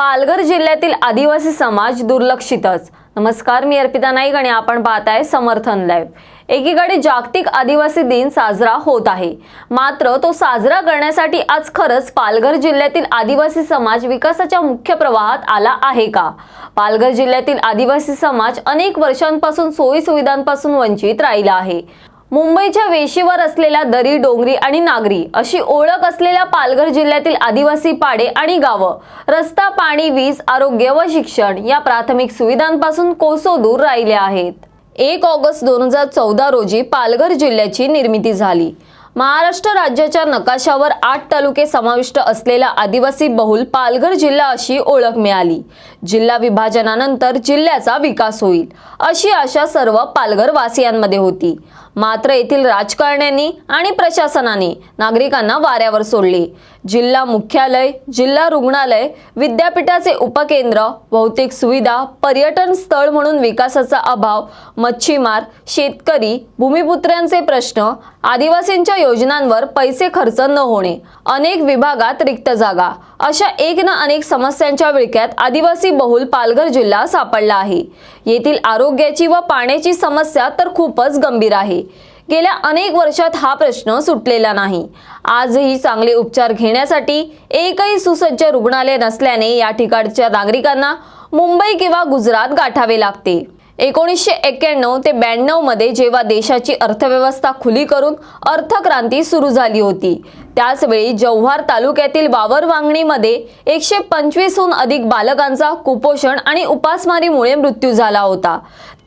पालघर जिल्ह्यातील आदिवासी समाज दुर्लक्षितच. नमस्कार मी अर्पिता नाईक आणि आपण पाहताय समर्थन लाईव्ह. एकीकडे जागतिक आदिवासी दिन साजरा होत आहे. मात्र तो साजरा करण्यासाठी आज खरंच पालघर जिल्ह्यातील आदिवासी समाज विकासाच्या मुख्य प्रवाहात आला आहे का? पालघर जिल्ह्यातील आदिवासी समाज अनेक वर्षांपासून सोयी सुविधांपासून वंचित राहिला आहे. मुंबईच्या वेशीवर असलेल्या दरी डोंगरी आणि नागरी अशी ओळख असलेल्या पालघर जिल्ह्यातील आदिवासी पाडे आणि गावं. रस्ता पाणी वीज आरोग्य व शिक्षण या प्राथमिक सुविधांपासून कोसो दूर राहिले आहेत. एक ऑगस्ट दोन हजार चौदा रोजी पालघर जिल्ह्याची निर्मिती झाली. महाराष्ट्र राज्याच्या नकाशावर आठ तालुके समाविष्ट असलेला आदिवासी बहुल पालघर जिल्हा अशी ओळख मिळाली. जिल्हा विभाजनानंतर जिल्ह्याचा विकास होईल अशी आशा सर्व पालघर वासियांमध्ये होती. मात्र येथील राजकारण्यांनी आणि प्रशासनाने नागरिकांना वाऱ्यावर सोडले. जिल्हा मुख्यालय जिल्हा रुग्णालय विद्यापीठाचे उपकेंद्र भौतिक सुविधा पर्यटन स्थळ म्हणून विकासाचा अभाव मच्छीमार शेतकरी भूमिपुत्र्यांचे प्रश्न आदिवासींच्या योजनांवर पैसे खर्च न होणे अनेक विभागात रिक्त जागा. अशा एक ना अनेक समस्यांच्या विळख्यात आदिवासी बहुल पालघर जिल्हा सापडला आहे. येथील आरोग्याची व पाण्याची समस्या तर खूपच गंभीर आहे. गेल्या अनेक वर्षात हा प्रश्न सुटलेला नाही. आजही चांगले उपचार घेण्यासाठी एकही सुसज्ज रुग्णालय नसल्याने या ठिकाणच्या नागरिकांना मुंबई किंवा गुजरात गाठावे लागते. एकोणीसशे एक्क्याण्णव ते ब्याण्णवमध्ये जेव्हा देशाची अर्थव्यवस्था खुली करून अर्थक्रांती सुरू झाली होती. त्याचवेळी जव्हार तालुक्यातील वावरवांगणीमध्ये एकशे पंचवीसहून अधिक बालकांचा कुपोषण आणि उपासमारीमुळे मृत्यू झाला होता.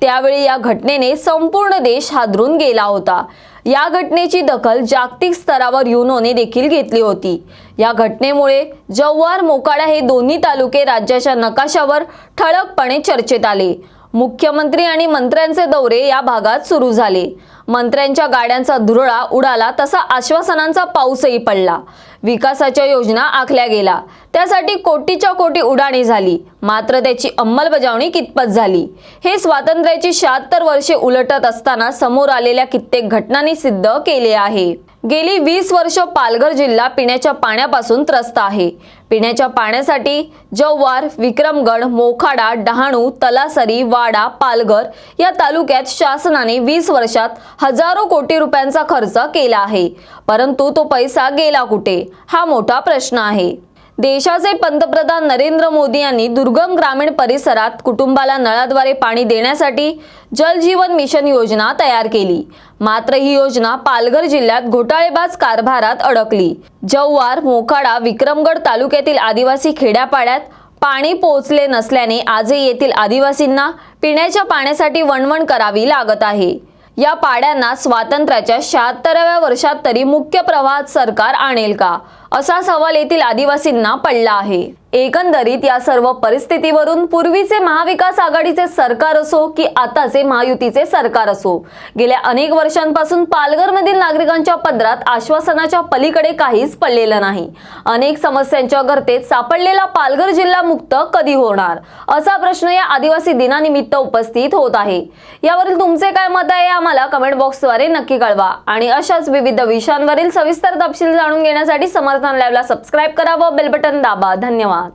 त्यावेळी या घटनेने संपूर्ण देश हादरून गेला होता. या घटनेची दखल जागतिक स्तरावर युनोने देखील घेतली होती. या घटनेमुळे जव्हार मोकाडा हे दोन्ही तालुके राज्याच्या नकाशावर ठळकपणे चर्चेत आले. मुख्यमंत्री आणि मंत्र्यांचे दौरे या भागात सुरू झाले. मंत्र्यांच्या गाड्यांचा धुरळा उडाला तसा आश्वासनांचा पाऊसही पडला. विकासाच्या योजना आखल्या गेला त्यासाठी कोटीच्या कोटी उडाणी झाली. मात्र त्याची अंमलबजावणी कितपत झाली? हे स्वातंत्र्याची शहात्तर वर्षे उलटत असताना समोर आलेल्या कित्येक घटनांनी सिद्ध केले आहे. गेली वीस वर्ष पालघर जिल्हा पिण्याच्या पाण्यापासून त्रस्त आहे. पिण्याच्या पाण्यासाठी जव्हार विक्रमगड मोखाडा डहाणू तलासरी वाडा पालघर या तालुक्यात शासनाने वीस वर्षात हजारो कोटी रुपयांचा खर्च केला आहे. परंतु तो पैसा गेला कुठे? हा मोठा प्रश्न आहे. देशाचे पंतप्रधान नरेंद्र मोदी यांनी दुर्गम ग्रामीण परिसरात कुटुंबाला नळाद्वारे पाणी देण्यासाठी जल जीवन मिशन योजना तयार केली. मात्र ही योजना पालघर जिल्ह्यात घोटाळेबाज कारभारात अडकली. जव्हार मोखाडा विक्रमगड तालुक्यातील आदिवासी खेड्यापाड्यात पाणी पोहोचले नसल्याने आजही येथील आदिवासींना पिण्याच्या पाण्यासाठी वणवण करावी लागत आहे. या पाड्यांना स्वातंत्र्याच्या शहात्तराव्या वर्षात तरी मुख्य प्रवाहात सरकार आणेल का? असा सवाल येथील आदिवासींना पडला आहे. एकंदरीत या सर्व परिस्थितीवरून पूर्वीचे महाविकास आघाडीचे सरकार असो की आताचे महायुतीचे सरकार असो गेल्या अनेक वर्षांपासून पालघरमधील नागरिकांच्या पदरात आश्वासनाच्या पलीकडे काहीच पडलेलं नाही. अनेक समस्यांच्या गर्तेत सापडलेला पालघर जिल्हा मुक्त कधी होणार? असा प्रश्न या आदिवासी दिनानिमित्त उपस्थित होत आहे. यावरील तुमचे काय मत आहे आम्हाला कमेंट बॉक्सद्वारे नक्की कळवा. आणि अशाच विविध विषयांवरील सविस्तर तपशील जाणून घेण्यासाठी समर्थन लाईव्हला सबस्क्राईब करा व बेल बटन दाबा. धन्यवाद.